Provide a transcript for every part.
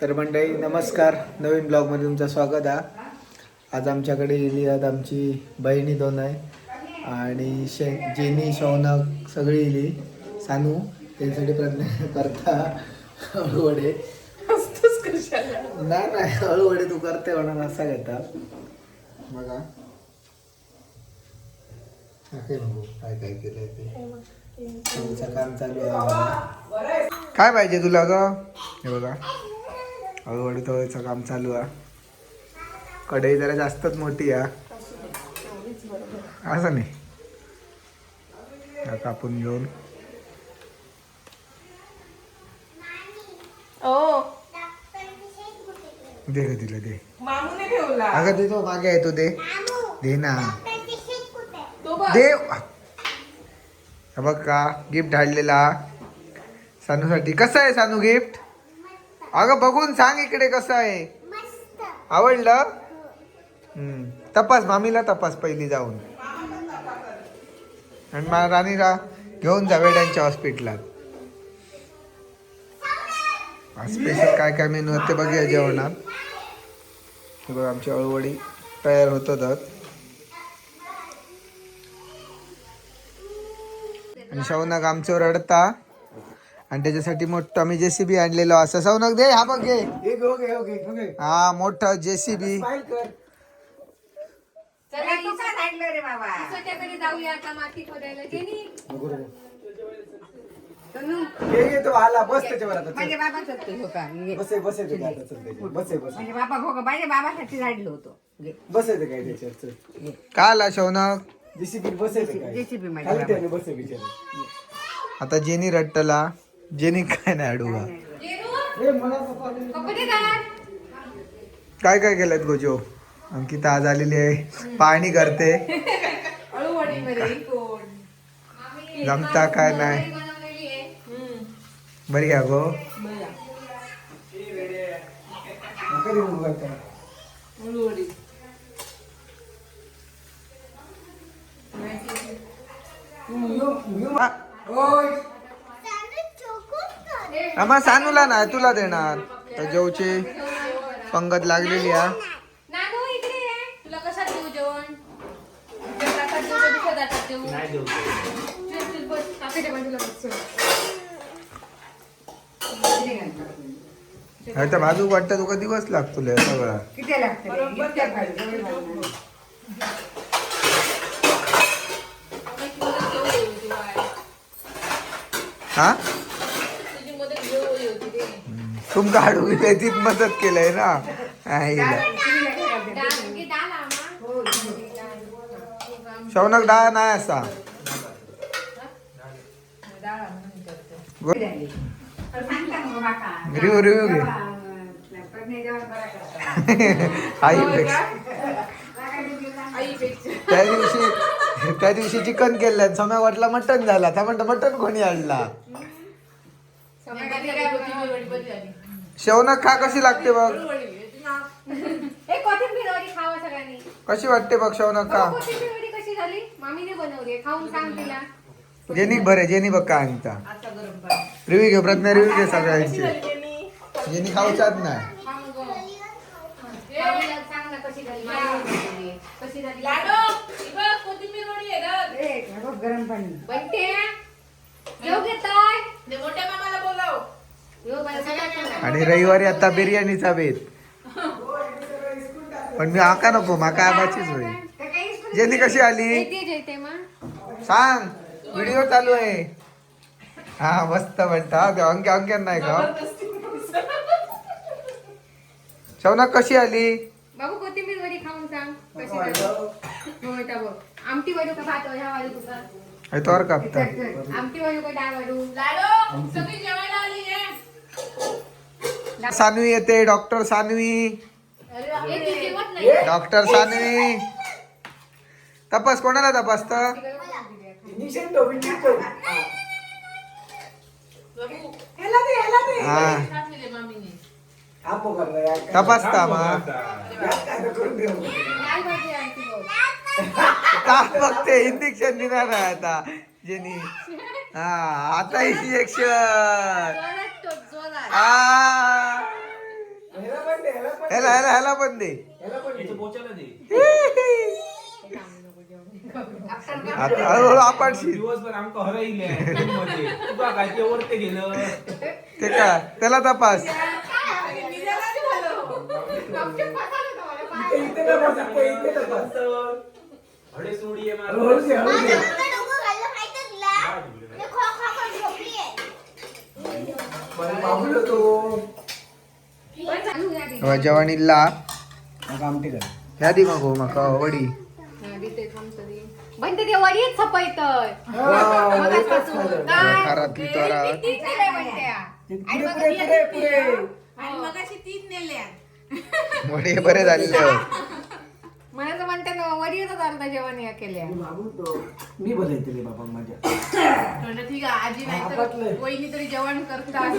तर मंडळी नमस्कार. नवीन ब्लॉगमध्ये तुमचं स्वागत आहे. आज आमच्याकडे गेली आहेत आमची बहिणी दोन आहे. आणि शे जेनी शौनक सगळी येली सानू त्यांच्यासाठी प्रयत्न करता. हळूवडे नाही नाही. हळूवडे तू करते म्हणून असा घेता. बघा. काय बघू काय काय केलंय ते. तुमचं काम चालू आहे. काय पाहिजे तुला ग? हे बघा. हळूहळू तळायचं काम चालू आहे. कढई जरा जास्तच मोठी आहे. असं नाही. कापून घेऊन. ओ. दे ग तिला दे. अगं दे तो मागे आहे तो दे. दे ना. दे. बघ का गिफ्ट आणलेला. सानूसाठी. कसं आहे सानू गिफ्ट अगं बघून सांग इकडे कसं आहे. आवडलं? हम्म. तपास मामीला तपास पहिली जाऊन. आणि मा राणीला घेऊन जा वेड्यांच्या हॉस्पिटलात. स्पेशल काय काय मेनू ते बघूया जेवणात. हे बघ आमची अळवडी तयार होतात. आणि शौनक आमचं रडता. आणि त्याच्यासाठी मोठं आम्ही जेसीबी आणलेलो असं. शौनक दे हा बघ घे. हा मोठं जेसीबी. चला तू काय काढलं रे बाबा. त्याच्याकडे जाऊया आता माती खोदायला. जेनी तनू, तो आला बस त्याच्यावर आता माझ्या बाबा चलतो हो शौनक जेसीबी बसे ते काय? JCB माझ्या खाली त्याने बसे बिचारे. आता जेनी रट्टला. जेनी काय नाही घाल काय काय केलं गोजो? अंकिता आज आलेली आहे. पाहणी करते. जमता काय नाही. बरी घ्या गो. अळूवडी. आम्हा सानूला नाही तुला देणार. तर जेवची पंगत लागलेली आहे. नानू इकडे ये. तुला कसा देऊ जेवण? तुझ्या ताटात देऊ का दुसऱ्या ताटात देऊ? चल, चल, बस. चल. ह्याच्या बाजू वाटतं तुका दिवस लागतो लय सगळा. किती लागतं? इतक्या खाली, जवळ खाली. हा तुझी मदत घेऊ ये होती रे. तुमका हाडू तीच मदत केलंय ना. शौनक डाळ नाही असा. रिव्ह रिव्ह घे. आईपेक्षा. त्या दिवशी त्या दिवशी चिकन केलं. समय वाटला मटन झाला. त्या म्हणतं मटन कोणी आणला? काय. शेवनक खा कशी लागते बघ. ए, कोथिंबीर वडी खावा सगळ्यांनी. कशी वाटते बघ शेवनक खा. बघू, कोथिंबीर वडी कशी झाली? मामीने बनवली आहे. खाऊन सांग तिला. जेनी बरे जेनी बघ का आणता. रिव्ह्यू घे प्रज्ञा रिव्ह्यू घे सगळ्यांचे. जेनी खाऊचाच नाही. सांग गं. मामीला सांग ना कशी झाली मामीने बनवली आहे. कशी झाली. ए, हे बघ, गरम पाणी. बनते जेव घेताय मोठ्या मामाला बोलाव. आणि रविवारी आता बिर्याणीचा बेत. पण मी आका नको माका आबाचीच होईल जेनी कशी आली? सांग व्हिडिओ चालू आहे. हा मस्त म्हणता. ते अंक्या अंक्यान नाही का? शौनक कशी आली? बाबू कोथिंबीर वडी खाऊन सांग. कशी झाली? हो आमटी वडू का भात? ह्या वाढू तुका हे तोर कापता. आमटी वडू का डाळ वडू? सगळी जेवायला आली सानवी येते डॉक्टर सानवी. डॉक्टर सानवी. तपास कोणाला तपासत? हा. तपासता मग. बघते? इंजेक्शन देणार आहे आता. जेनी. हा आता इंजेक्शन जोरात टोक, जोरात. आ ह्याला ह्याला ह्याला पण दे. आता हळूहळू काय ते का त्याला तपास. इथे तपास, इथे इथे तपास. हळे सोडी आहे मार. माझ्या अंगात डोकं घाललं माहितीये तुला? मी खो खो करून झोपलीये. बाबुलो तो पण चालू द्या ती. जवानीला. ह्या दी मग माका वडी. हा. पण ते वडीच घरातली तोरा. नेल्या वडी बरे झालेले मला तर म्हणते ना वडीच अर्धा जेवण या केल्या. मी बोलायचं रे बाबा माझ्या. म्हणलं ठीक आहे आजी नाही तर वहिनी तरी जेवण करतात.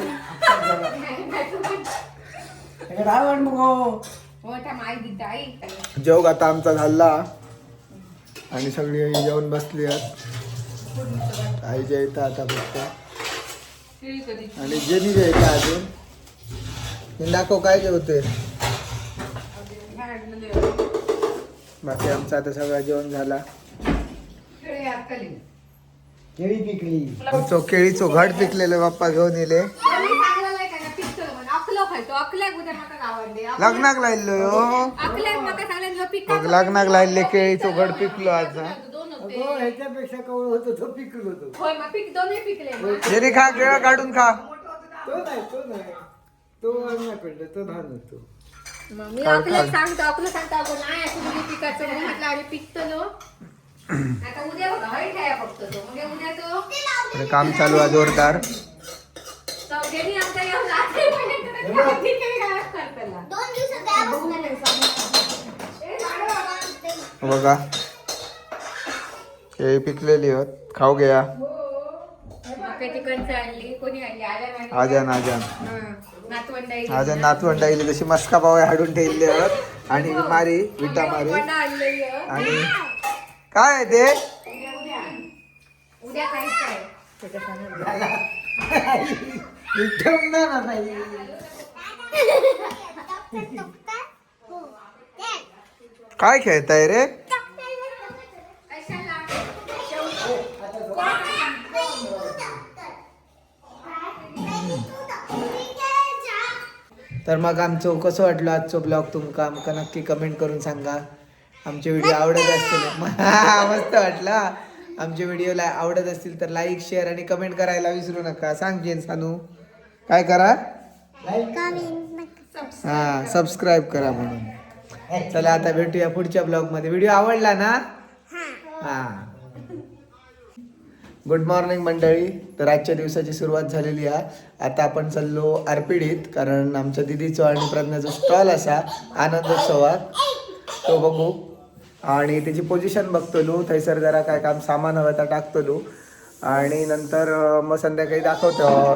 हो. त्या माई दिता आई. जेवग आता आमचा झाला. आणि सगळी जेवण बसली आहेत. आई जेवता आता फक्त आणि जेनी जेवता अजून. हे दाखव काय जेवते? बाकी आमचं आता सगळं जेवण झाला. केळी पिकली. आमचं केळीचो घट पिकलेलं बाप्पा घेऊन येले. लग्नाक लायलो यो. लग्नाक लायले केळीचो घट पिकलो होते. ह्याच्यापेक्षा कवळ होतो तो पिकल होतो खा केळं काढून खा. तो नाही तो नाही. तो अन्नाकडलं तो धान होतो. मग मी अकल्याक सांगतो अकलं सांगतो अगं नाही असं म्हणजे पिकाचं म्हणून म्हटलं अरे पिकतलो आता उद्या बघा हय खाया फक्त तो. म्हणजे उद्या तो. काम चालू आहे जोरदार. चौघेनी आमच्या येऊन. बघा. केळी पिकलेली आहेत. खाऊ घ्या. नाही आजान आजान हं. नातवंड आईली जशी मस्का पाव हाडून ठेवले आणि मारी विटा मारी. आणि काय आहे हो. ते. काय खेळताय रे तर मग आमचं कसं वाटलं आजचं ब्लॉग तुमका? आमका नक्की कमेंट करून सांगा. आमचे व्हिडिओ आवडत असतील. मस्त वाटला. आमचे व्हिडिओला आवडत असतील तर लाईक शेअर आणि कमेंट करायला विसरू नका. सांग जेन सानू. काय करा? हा सबस्क्राईब करा म्हणून. चला आता भेटूया पुढच्या ब्लॉगमध्ये व्हिडिओ आवडला ना? हा. गुड मॉर्निंग मंडळी. तर आजच्या दिवसाची सुरुवात झालेली आहे. आता आपण चाललो आरपीडीत कारण आमच्या दिदीचं आणि प्रज्ञाचं स्टॉल असा आनंदोत्सवात. तो बघू. आणि त्याची पोझिशन बघतलो. थंयसर जरा काय काम सामान हवं तर टाकतलो. आणि नंतर मग संध्याकाळी दाखवतो.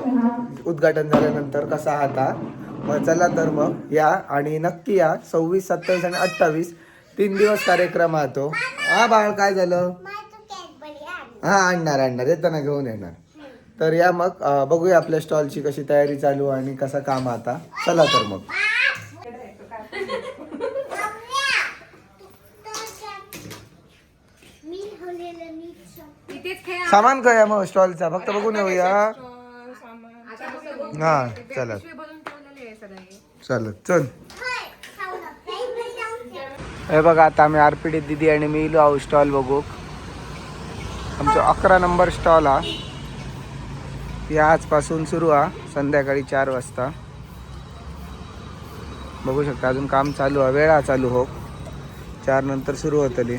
उद्घाटन झाल्यानंतर कसा आता. मग चला तर मग या. आणि नक्की या. सव्वीस सत्तावीस आणि अठ्ठावीस. तीन दिवस कार्यक्रम आहे तो. हा बाळ काय झालं? हा आणणार आणणार. येताना घेऊन येणार. तर या मग बघूया आपल्या स्टॉलची कशी तयारी चालू आणि कसं काम आता. चला तर मग. सामान काय मग स्टॉलचा. फक्त बघून येऊया. हा चला. चल चल. हे बघा आता आम्ही आरपीडीत दिदी आणि मी इलो आहो स्टॉल बघू आमचं अकरा नंबर स्टॉल हा. या आजपासून सुरू हा संध्याकाळी चार वाजता. बघू शकता अजून काम चालू आहे वेळा चालू हो. चार नंतर सुरू होतली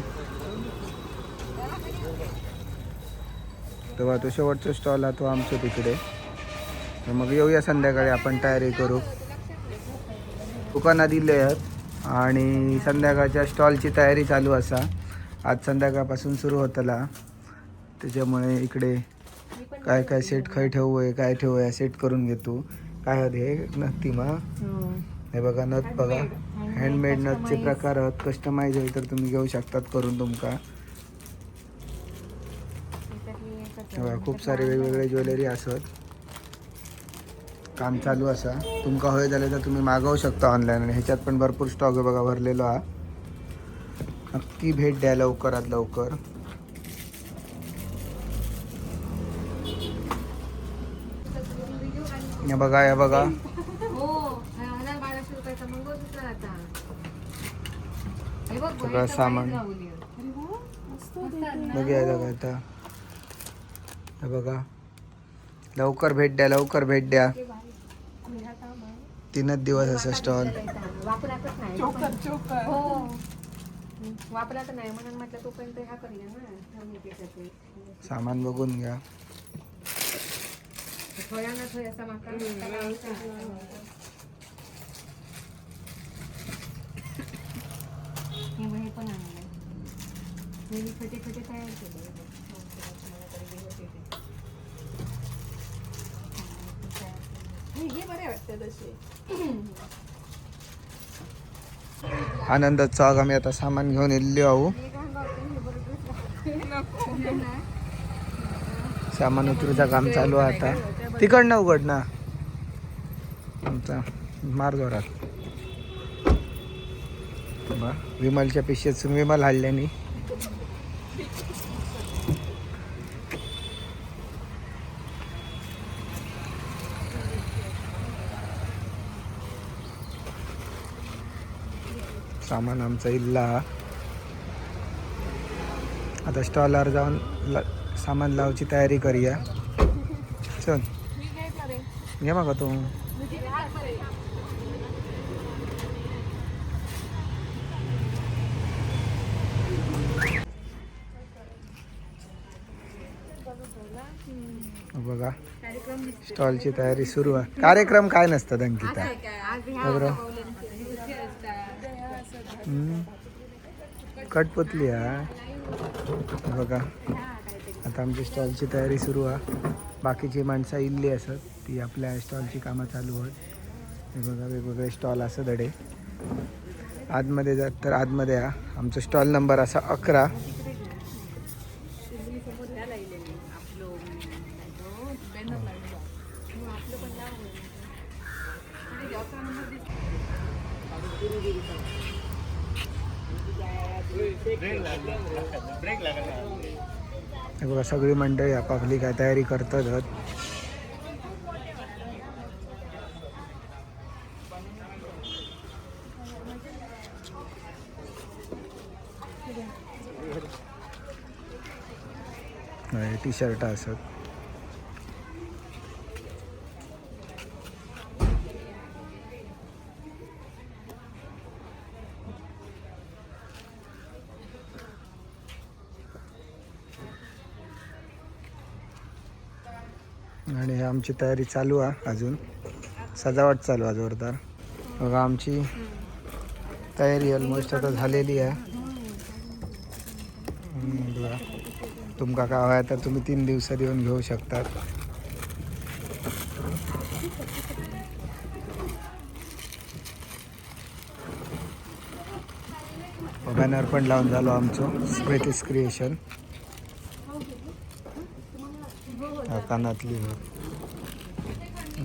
तेव्हा तो शेवटचा स्टॉल हा तो आमच्या तिकडे. तर मग येऊया संध्याकाळी आपण तयारी करू. दुकानात दिले आहेत आणि संध्याकाळच्या स्टॉलची तयारी चालू असा. आज संध्याकाळपासून सुरू होतला त्याच्यामुळे इकडे काय काय सेट खय ठेवूय काय ठेवूया सेट करून घेतो काय होत हे? नक्की मग. हे. बघा नथ बघा. हँडमेड नथचे प्रकार आहेत. कस्टमाइज आहे तर तुम्ही घेऊ शकतात करून तुमका हे बघा, खूप सारे वेगवेगळे ज्वेलरी असत. काम चालू असा. तुमका होय झाले तर तुम्ही मागवू शकता ऑनलाईन आणि ह्याच्यात पण भरपूर स्टॉक आहे बघा भरलेलो हा. नक्की भेट द्या लवकरात लवकर. हे बघा हे बघा. हो हे सगळं सामान. बघूया बघा आता. हे बघा. लवकर भेट द्या लवकर भेट द्या. तीनच दिवस असं स्टॉल वापरातच नाही. चोकर चोकर. हो. वापरात नाही म्हणून म्हटलं तोपर्यंत ह्या करूया ना. ठेवून त्याच्यात. सामान बघून घ्या. थोड्या ना थोड्या असा माका हे बघ, हे पण आणलंय हे मी छोटे छोटे तयार केले हे बघ. हो, तुला- तुम्हाला तरी हे होते ते. हा, ते तयार केले. हे बरे वाटतात असे आनंदात चाग आम्ही आता सामान घेऊन इल्ली आहो सामान उतरूचं काम चालू आहे आता तिकडनं उघड ना. आमचा मार जोरात. बा विमलच्या पिशेत विमल हाडल्यानी सामान आमचा इल्ला. आता स्टॉलवर जाऊन ला सामान लावची तयारी करूया. चल. घे मग तू. बघा स्टॉलची तयारी सुरू आहे. कार्यक्रम काय नसतात अंकिता बरोबर? कटपुतली हा बघा आता आमची स्टॉलची तयारी सुरू आहे. बाकीची माणसं इल्ली असत ती आपल्या स्टॉलची कामं चालू आहेत हे बघा वेगवेगळे स्टॉल असं धडे. आतमध्ये जात तर आतमध्ये या. आमचा स्टॉल नंबर असा अकरा. सगळी मंडळी आपापली काय तयारी करतात. टी शर्ट असत आणि हे आमची तयारी चालू आहे अजून. सजावट चालू आहे जोरदार. बघा आमची तयारी ऑलमोस्ट आता झालेली आहे. बघा तुमका काय हवं तर तुम्ही तीन दिवसात येऊन घेऊ शकतात. बॅनर पण लावून झालो आमचं. स्प्रेटिस क्रिएशन कानातली.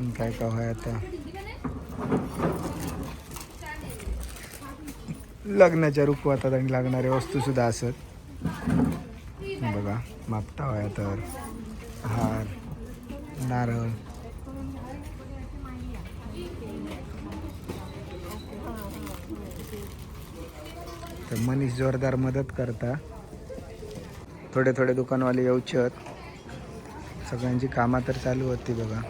काय काय हवं आता? लग्नाच्या रुखवातात आणि लागणाऱ्या वस्तू सुद्धा असत. बघा मापता हव्या तर हार नारळ. तर मनीष जोरदार मदत करता. थोडे थोडे दुकानवाले येऊचे सगळ्यांची कामं तर चालू होती बघा.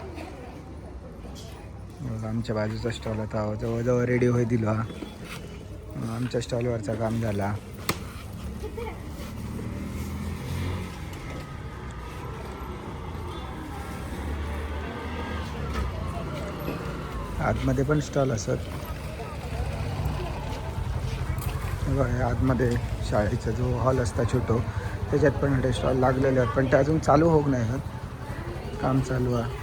आमच्या बाजूचा स्टॉल होता. जवळजवळ रेडी होई दिलो आमच्या स्टॉलवरचा काम झाला. आतमध्ये पण स्टॉल असत. आतमध्ये शाळेचा जो हॉल असता छोटो त्याच्यात पण स्टॉल लागलेले आहेत. पण ते अजून चालू होऊ नाही आहेत काम चालू आहे.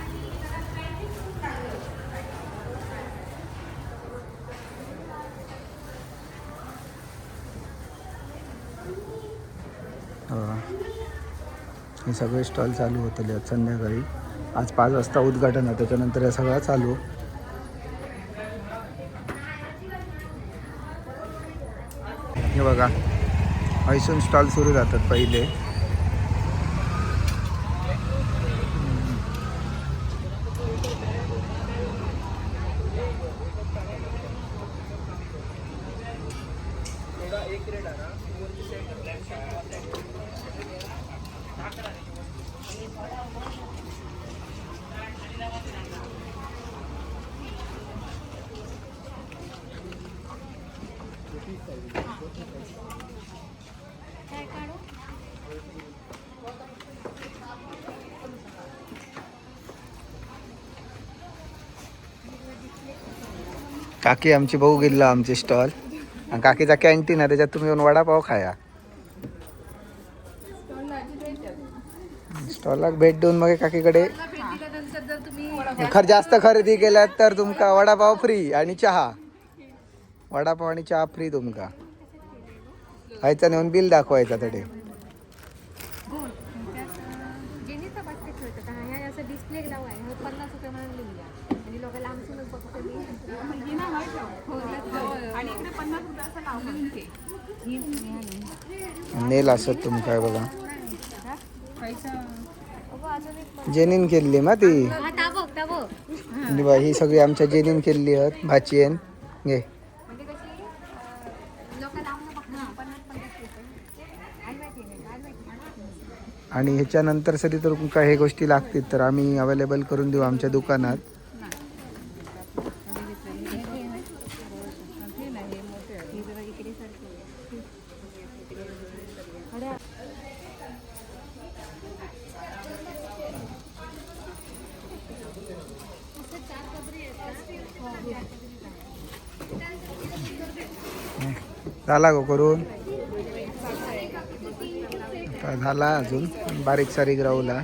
हे सगळे स्टॉल चालू होतले आज संध्याकाळी. आज पाच वाजता उद्घाटन आहे त्याच्यानंतर या सगळा चालू. हे बघा हैसून स्टॉल सुरू जातात पहिले. काकी आमची भाऊ गेलो आमचे स्टॉल. आणि काकीचा कॅन्टीन आहे त्याच्यात तुम्ही येऊन वडापाव खाया. स्टॉलला भेट देऊन मग काकीकडे. खर जास्त खरेदी केल्यात तर तुमका वडापाव फ्री आणि चहा. वडापाव आणि चहा फ्री तुमका. खायचा नेऊन बिल दाखवायचा तडे. जेनीचा बास्केट ठेवतं का ह्या असं डिस्प्ले लावा आहे. हो पन्नास रुपये म्हणून लिहिल्या आणि लोक लांबसूनच बघतो आणि इकडे पन्नास रुपये असं लावून नेल असत तुमका बघा. जेनीन केली ना ती. हा ही सगळी आमच्या जेनीन केली आहेत भाचीन घे म्हणजे कशी लोक लांब बघतो पन्नास पन्नास रुपये आणि माहिती नाही काय माहिती आणि ह्याच्यानंतर सरी तर तुमका हे गोष्टी लागतील तर आम्ही अवेलेबल करून देऊ आमच्या दुकानात. झाला गो करून? झाला अजून. बारीक सारीक राहूला.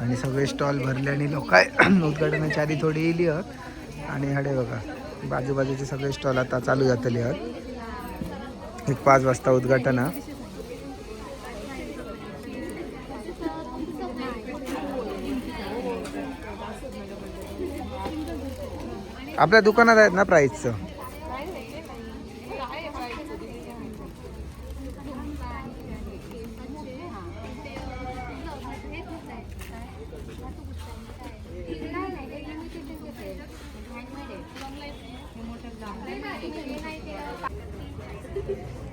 आणि सगळे स्टॉल भरले आणि लोक उद्घाटनाच्या आधी थोडी येली आहोत आणि हडे बघा बाजूबाजूचे सगळे स्टॉल आता चालू जातले आहोत एक पाच वाजता उद्घाटन. हा. आपल्या दुकानात आहेत ना प्राईजचं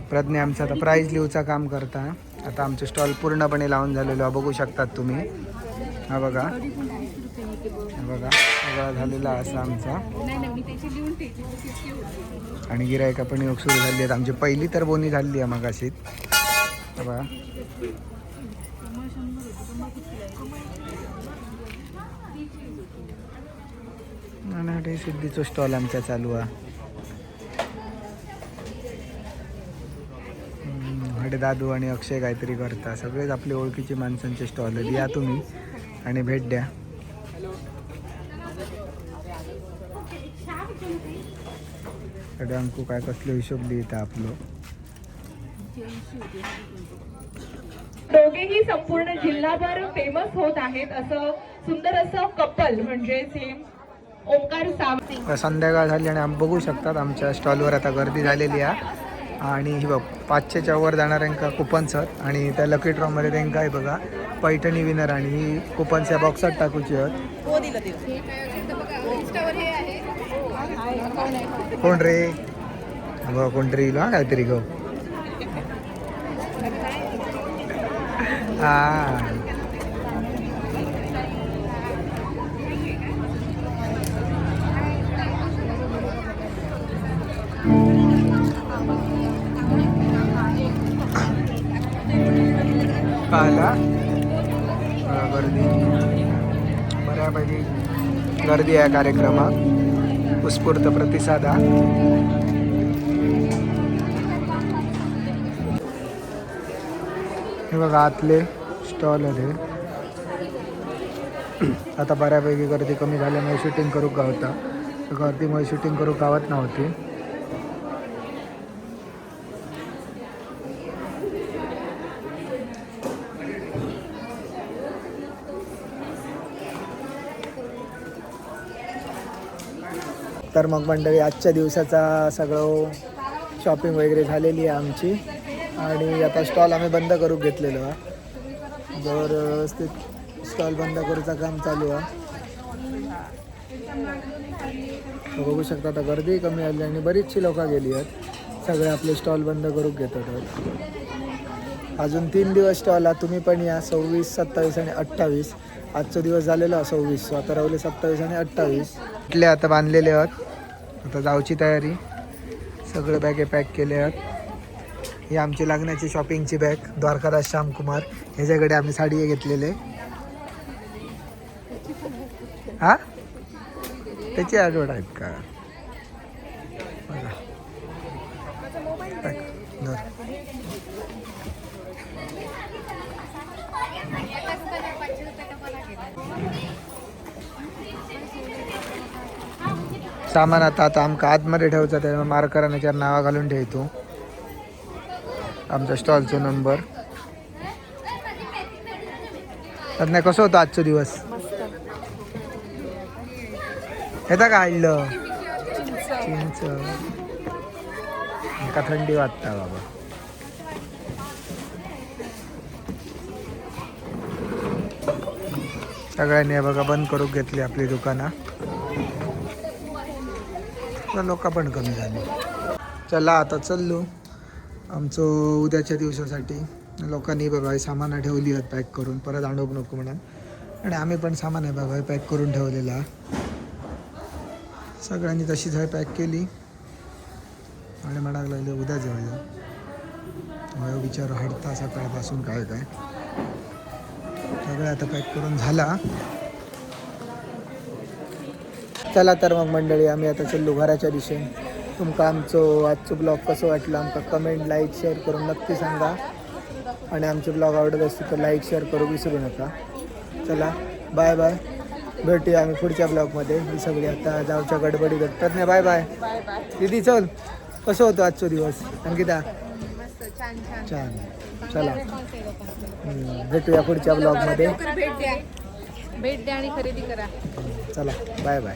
प्रज्ञा आमचं आता प्राईज लिहूचा काम करता. आता आमचे स्टॉल पूर्णपणे लावून झालेलो आहे, बघू शकतात तुम्ही. हा बघा. हा बघा. सगळा झालेला असा आमचा. आणि गिरायका पण योग सुरू झाली आहेत. आमची पहिली तर बोनी झाली आहे मगाशीत हा बघा. सिद्धीचो स्टॉल आमचा चालू आहे. हडे दादू आणि अक्षय काहीतरी करता सगळेच आपले ओळखीचे माणसांचे स्टॉल आहेत. या तुम्ही आणि भेट द्या. अंकू काय कसले हिशोब लिहिता आपलं? दोघेही संपूर्ण जिल्हाभर फेमस होत आहेत. असं सुंदर असं कपल म्हणजे ओंकार संध्याकाळ झाली आणि बघू शकतात आमच्या स्टॉलवर आता गर्दी झालेली आहे. आणि ही बघ पाचशेच्या वर जाणाऱ्यांका कुपन्स आहेत. आणि त्या लकी ड्रॉमध्ये त्यांका आहे बघा पैठणी विनर आणि ही कुपन्स या बॉक्सात टाकूची आहेत. कोण रे? बघा कोणतरी येईल हा काहीतरी गो. हा. आला गर्दी. बऱ्यापैकी गर्दी आहे कार्यक्रमात. उत्स्फूर्त प्रतिसाद हा. हे बघा आतले स्टॉल आहे आता बऱ्यापैकी गर्दी कमी झाल्यामुळे शूटिंग करू गावता गर्दीमुळे शूटिंग करू कावत नव्हती? तर मग मंडळी आजच्या दिवसाचा सगळं शॉपिंग वगैरे झालेली आहे आमची. आणि आता स्टॉल आम्ही बंद करून घेतलेलो आहे. जर व्यवस्थित स्टॉल बंद करूचं काम चालू आहे. बघू शकता आता गर्दी कमी आली आणि बरीचशी लोक गेली आहेत. सगळे आपले स्टॉल बंद करून घेतात अजून तीन दिवस स्टॉल आहे तुम्ही पण या. सव्वीस सत्तावीस आणि अठ्ठावीस. आजचा दिवस झालेला सव्वीस आता राहिले सत्तावीस आणि अठ्ठावीस. कुठले आता बांधलेले आहेत. आता जाऊची तयारी. सगळे बॅगे पॅक केले आहेत. ही आमची लग्नाची शॉपिंगची बॅग द्वारकादास श्यामकुमार. ह्याच्याकडे आम्ही साडी घेतलेले हा? त्याची आठवड आहेत का? सामान आता आता आमका आतमध्ये ठेवचा त्यामुळे मार्करान नावा घालून ठेवतो. आमच्या स्टॉलचो नंबर. नाही कसं होतं आजचो दिवस? येता का आणलं चिंच. का थंडी वाटता बाबा. सगळ्यांनी बघा बंद करून घेतली आपली दुकानं. लोक पण कमी झाली. चला आता चाललो. आमचं उद्याच्या दिवसासाठी लोकांनी बघा हे सामानं ठेवली आहेत पॅक करून. परत आणूक नको म्हणून आणि आम्ही पण सामान आहे बघा पॅक करून ठेवलेला. सगळ्यांनी तशीच आहे पॅक केली. आणि म्हणायला लागले उद्या जाऊया होय विचार हडता सकाळपासून काय काय. सगळं आता पॅक करून झाला. चला तर मग मंडळी आम्ही आता चाललो घराच्या दिशेने. तुमका आमचं आजचं ब्लॉग कसं वाटलं आमका कमेंट लाईक शेअर करून नक्की सांगा. आणि आमचे ब्लॉग आवडत असतील तर लाईक शेअर करू विसरू नका. चला बाय बाय भेटूया आम्ही पुढच्या ब्लॉगमध्ये ही सगळी आता जाऊच्या गडबडी करतात. नाही बाय बाय दिदी चल. कसं होतं आजचा दिवस? अंकिता? छान. चला. भेटूया पुढच्या ब्लॉगमध्ये भेट द्या आणि खरेदी करा. चला बाय बाय